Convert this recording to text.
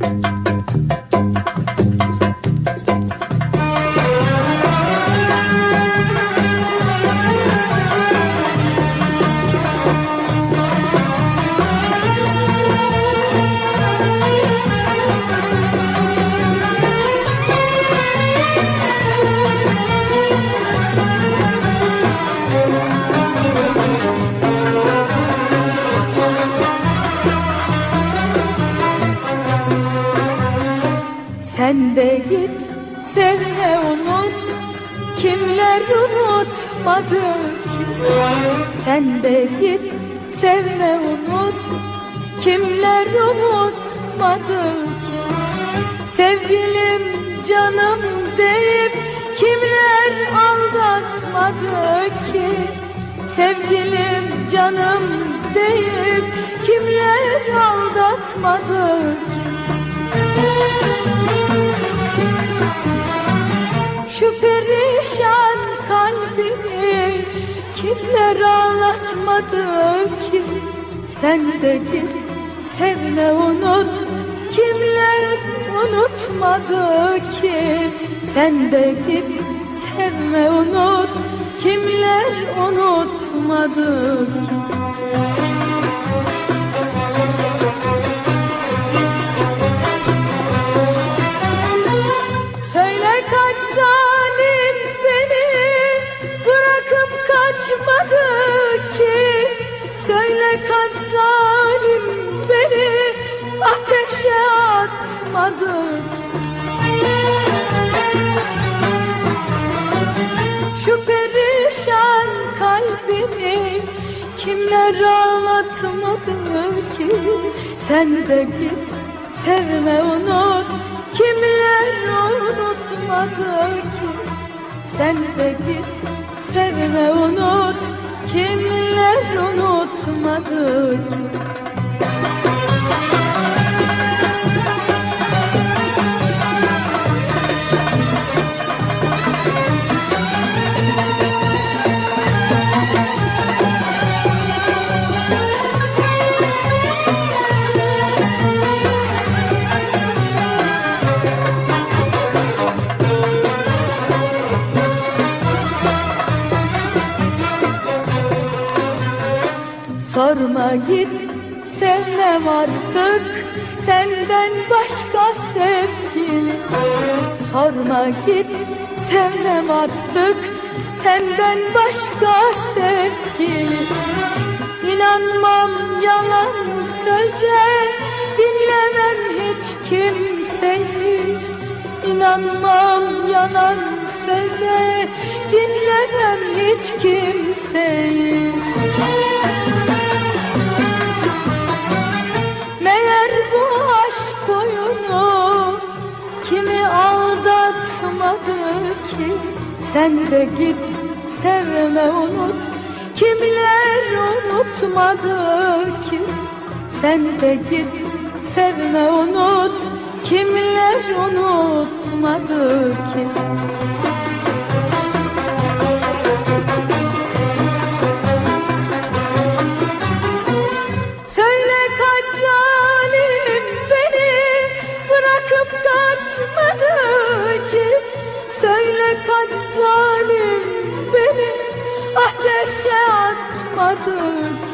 you Sen de git sevme unut. Kimler unutmadı ki? Sen de git sevme unut. Kimler unutmadı ki? Sevgilim canım deyip Kimler aldatmadı ki? Sevgilim canım deyip Kimler aldatmadı ki kimler ağlatmadı ki? Sen de git sevme unut. Kimler unutmadı ki? Sen de git sevme unut. Kimler unutmadı ki atmadı ki Şu perişan kalbimi kimler ağlatmadı ki? Sen de git sevme unut. Kimler unutmadı ki? Sen de git sevme unut. Kimler unutmadı ki Sorma git sevmem artık. Senden başka sevgili Sorma git sevmem artık. Senden başka sevgili İnanmam yalan söze dinlemem hiç kimseyi. İnanmam yalan söze dinlemem hiç kimseyi Sen de git sevme unut. Kimler unutmadı ki? Sen de git sevme unut. Kimler unutmadı ki sözü